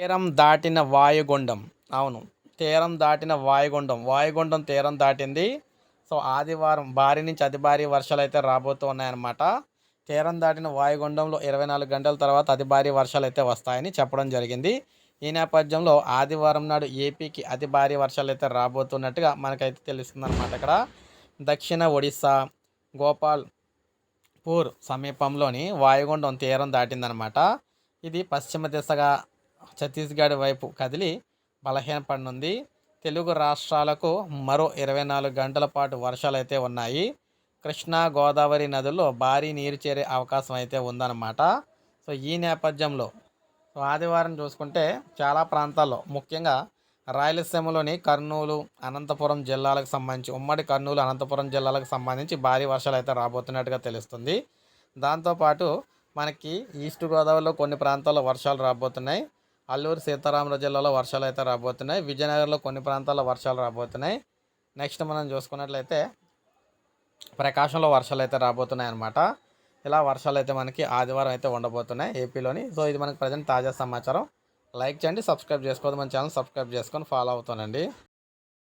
తీరం దాటిన వాయుగుండం. అవును తీరం దాటిన వాయుగుండం. వాయుగుండం తీరం దాటింది. సో ఆదివారం భారీ నుంచి అతి భారీ వర్షాలు అయితే రాబోతూ ఉన్నాయన్నమాట. తీరం దాటిన వాయుగుండంలో ఇరవై నాలుగు గంటల తర్వాత అతి భారీ వర్షాలు అయితే వస్తాయని చెప్పడం జరిగింది. ఈ నేపథ్యంలో ఆదివారం నాడు ఏపీకి అతి భారీ వర్షాలు అయితే రాబోతున్నట్టుగా మనకైతే తెలుస్తుంది అనమాట ఇక్కడ. దక్షిణ ఒడిస్సా గోపాల్ పూర్ సమీపంలోని వాయుగుండం తీరం దాటిందనమాట ఇది పశ్చిమ దిశగా ఛత్తీస్గఢ్ వైపు కదిలి బలహీనపడనుంది. తెలుగు రాష్ట్రాలకు మరో ఇరవై నాలుగు గంటల పాటు వర్షాలు అయితే ఉన్నాయి. కృష్ణా గోదావరి నదుల్లో భారీ నీరు చేరే అవకాశం అయితే ఉందన్నమాట. సో ఈ నేపథ్యంలో సో ఆదివారం చూసుకుంటే చాలా ప్రాంతాల్లో ముఖ్యంగా రాయలసీమలోని కర్నూలు అనంతపురం జిల్లాలకు సంబంధించి ఉమ్మడి కర్నూలు అనంతపురం జిల్లాలకు సంబంధించి భారీ వర్షాలు అయితే రాబోతున్నట్టుగా తెలుస్తుంది. దాంతోపాటు మనకి ఈస్ట్ గోదావరిలో కొన్ని ప్రాంతాల్లో వర్షాలు రాబోతున్నాయి. అల్లూరు సీతారామరాజు జిల్లాలో వర్షాలు అయితే రాబోతున్నాయి. విజయనగరంలో కొన్ని ప్రాంతాల్లో వర్షాలు రాబోతున్నాయి. నెక్స్ట్ మనం చూసుకున్నట్లయితే ప్రకాశంలో వర్షాలు అయితే రాబోతున్నాయి అన్నమాట. ఇలా వర్షాలు అయితే మనకి ఆదివారం అయితే ఉండబోతున్నాయి ఏపీలోని. సో ఇది మనకి ప్రజెంట్ తాజా సమాచారం. లైక్ చేయండి సబ్స్క్రైబ్ చేసుకోవద్దు. మన ఛానల్ సబ్స్క్రైబ్ చేసుకొని ఫాలో అవుతానండి.